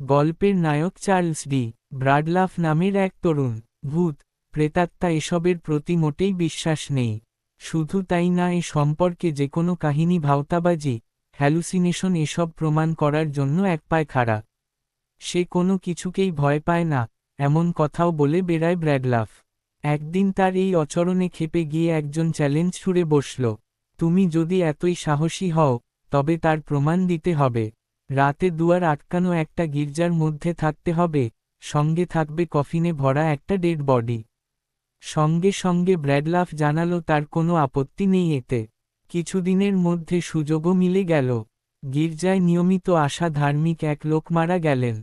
গল্পের নায়ক Charles D. ব্রাডলাফ নামের এক তরুণ, ভূত, প্রেতাত্মা এসবের প্রতি মোটেই বিশ্বাস নেই। শুধু তাই না, এ সম্পর্কে যে কোনো কাহিনী ভাওতাবাজি, হ্যালুসিনেশন এসব প্রমাণ করার জন্য এক পায় খাড়া। সে কোনো কিছুকেই ভয় পায় না, এমন কথাও বলে বেড়ায় ব্র্যাডলাফ। একদিন তার এই অচরণে খেপে গিয়ে একজন চ্যালেঞ্জ ছুড়ে বসল, তুমি যদি এতই সাহসী হও, তবে তার প্রমাণ দিতে হবে। রাতে দুয়ার আটকানো একটা গির্জার মধ্যে থাকতে হবে, সঙ্গে থাকবে কফিনে ভরা একটা ডেড বডি। সঙ্গে সঙ্গে ব্র্যাডলাফ জানালো, তার কোনো আপত্তি নেই এতে। কিছুদিনের মধ্যে সুযোগও মিলে গেল। গির্জায় নিয়মিত আসা ধার্মিক এক লোক মারা গেলেন।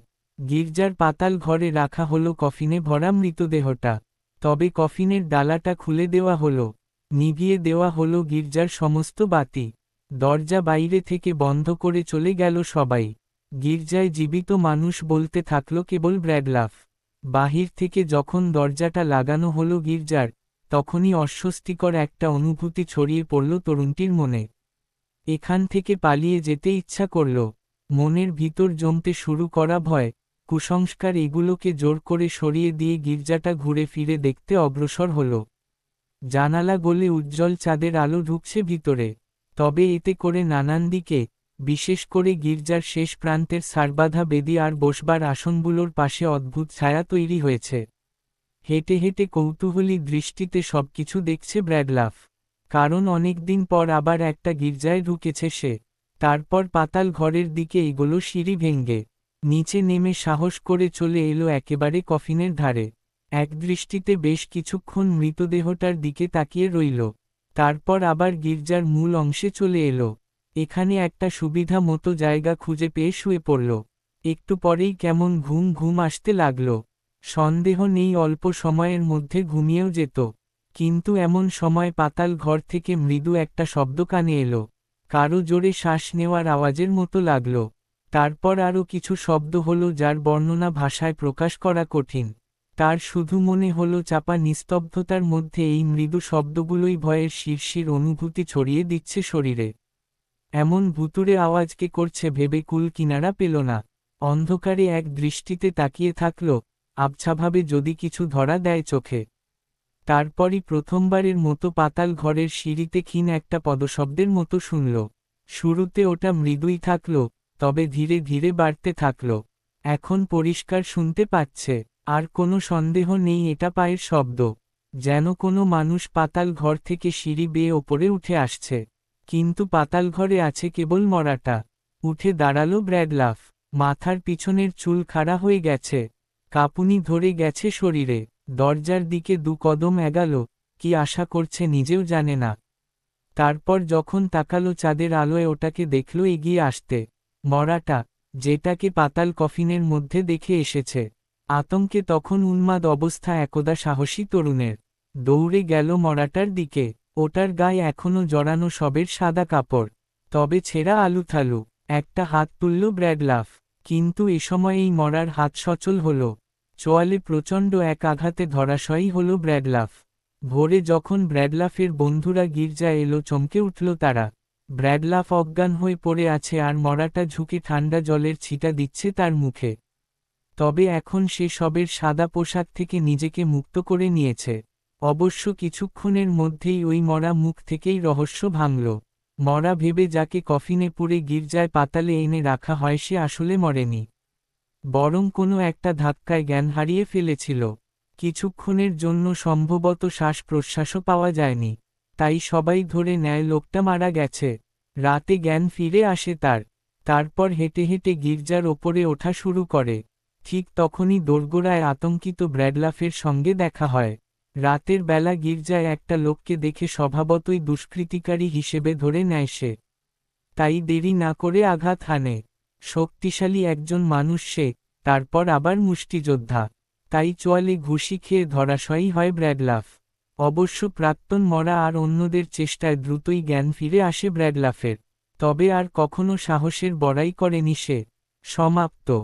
গির্জার পাতাল ঘরে রাখা হলো কফিনে ভরা মৃতদেহটা। তবে কফিনের ডালাটা খুলে দেওয়া হলো। নিভিয়ে দেওয়া হলো গির্জার সমস্ত বাতি। দরজা বাইরে থেকে বন্ধ করে চলে গেল সবাই। গির্জায় জীবিত মানুষ বলতে থাকল কেবল ব্র্যাডলাফ। বাহির থেকে যখন দরজাটা লাগানো হলো গির্জার, তখনই অস্বস্তিকর একটা অনুভূতি ছড়িয়ে পড়ল তরুণটির মনে। এখান থেকে পালিয়ে যেতে ইচ্ছা করল। মনের ভিতর জমতে শুরু করা ভয়, কুসংস্কার এগুলোকে জোর করে সরিয়ে দিয়ে গির্জাটা ঘুরে ফিরে দেখতে অগ্রসর হল। জানালা গলে উজ্জ্বল চাঁদের আলো ঢুকছে ভিতরে। তবে এতে করে নানান দিকে, বিশেষ করে গির্জার শেষ প্রান্তের সারবাধা বেদি আর বসবার আসনগুলোর পাশে অদ্ভুত ছায়া তৈরি হয়েছে। হেঁটে হেঁটে কৌতূহলী দৃষ্টিতে সবকিছু দেখছে ব্র্যাডলাফ। কারণ অনেকদিন পর আবার একটা গির্জায় ঢুকেছে সে। তারপর পাতাল ঘরের দিকে এগুলো সিঁড়ি ভেঙ্গে। নিচে নেমে সাহস করে চলে এলো একেবারে কফিনের ধারে। এক দৃষ্টিতে বেশ কিছুক্ষণ মৃতদেহটার দিকে তাকিয়ে রইল। তারপর আবার গির্জার মূল অংশে চলে এলো। এখানে একটা সুবিধা মতো জায়গা খুঁজে পেয়ে শুয়ে পড়ল। একটু পরেই কেমন ঘুম ঘুম আসতে লাগল। সন্দেহ নেই অল্প সময়ের মধ্যে ঘুমিয়েও যেত। কিন্তু এমন সময় পাতাল ঘর থেকে মৃদু একটা শব্দ কানে এলো। কারও জোরে শ্বাস নেওয়ার আওয়াজের মতো লাগল। তারপর আরও কিছু শব্দ হল যার বর্ণনা ভাষায় প্রকাশ করা কঠিন। তার শুধু মনে হল চাপা নিস্তব্ধতার মধ্যে এই মৃদু শব্দগুলোই ভয়ের শীর্ষির অনুভূতি ছড়িয়ে দিচ্ছে শরীরে। এমন ভুতুরে আওয়াজকে করছে ভেবে কুল কিনারা পেল না। অন্ধকারে এক দৃষ্টিতে তাকিয়ে থাকল, আবছাভাবে যদি কিছু ধরা দেয় চোখে। তারপরই প্রথমবারের মতো পাতাল ঘরের সিঁড়িতে ক্ষীণ একটা পদশব্দের মতো শুনল। শুরুতে ওটা মৃদুই থাকল, তবে ধীরে ধীরে বাড়তে থাকল। এখন পরিষ্কার শুনতে পাচ্ছে। আর কোনো সন্দেহ নেই এটা পায়ের শব্দ। যেন কোনো মানুষ পাতাল ঘর থেকে সিঁড়ি বেয়ে ওপরে উঠে আসছে। কিন্তু পাতাল ঘরে আছে কেবল মরাটা। উঠে দাঁড়াল ব্র্যাডলাফ মাথার পিছনের চুল খাড়া হয়ে গেছে। কাপুনি ধরে গেছে শরীরে। দরজার দিকে দু কদম এগাল। কি আশা করছে নিজেও জানে না। তারপর যখন তাকালো চাঁদের আলোয় ওটাকে দেখল এগিয়ে আসতে। মরাটা, যেটাকে পাতাল কফিনের মধ্যে দেখে এসেছে। আতঙ্কে তখন উন্মাদ অবস্থা একদা সাহসী তরুণের। দৌড়ে গেল মরাটার দিকে, ওটার গায়ে এখনও জড়ানো সবের সাদা কাপড়। তবে ছেঁড়া আলুথালু একটা হাত তুলল ব্র্যাডলাফ কিন্তু এ সময় এই মরার হাত সচল হল। চোয়ালে প্রচণ্ড এক আঘাতে ধরাশয়ী হল ব্র্যাডলাফ ভোরে যখন ব্র্যাডলাফের বন্ধুরা গির্জা এলো চমকে উঠল তারা। ব্র্যাডলাফ অজ্ঞান হয়ে পড়ে আছে আর মরাটা ঝুঁকে ঠান্ডা জলের ছিটা দিচ্ছে তার মুখে। তবে এখন সে সবের সাদা পোশাক থেকে নিজেকে মুক্ত করে নিয়েছে। অবশ্য কিছুক্ষণের মধ্যেই ওই মরা মুখ থেকেই রহস্য ভাঙল। মরা ভেবে যাকে কফিনে পুড়ে গির্জায় পাতালে এনে রাখা হয় সে আসলে মরেনি। বরং কোনো একটা ধাক্কায় জ্ঞান হারিয়ে ফেলেছিল। কিছুক্ষণের জন্য সম্ভবত শ্বাস প্রশ্বাসও পাওয়া যায়নি। তাই সবাই ধরে নেয় লোকটা মারা গেছে। রাতে জ্ঞান ফিরে আসে তার। তারপর হেঁটে হেঁটে গির্জার ওপরে ওঠা শুরু করে। ঠিক তখনই দোরগোড়ায় আতঙ্কিত ব্র্যাডলাফের সঙ্গে দেখা হয়। রাতের বেলা গির্জায় একটা লোককে দেখে স্বভাবতই দুষ্কৃতিকারী হিসেবে ধরে নেয় সে। তাই দেরি না করে আঘাত হানে। শক্তিশালী একজন মানুষ সে, তারপর আবার মুষ্টিযোদ্ধা। তাই চোয়ালে ঘুষি খেয়ে ধরাশয়ী হয় ব্র্যাডলাফ। অবশ্য প্রাক্তন মরা আর অন্যদের চেষ্টায় দ্রুতই জ্ঞান ফিরে আসে ব্র্যাডলাফের। তবে আর কখনো সাহসের বড়াই করেনি সে। সমাপ্ত।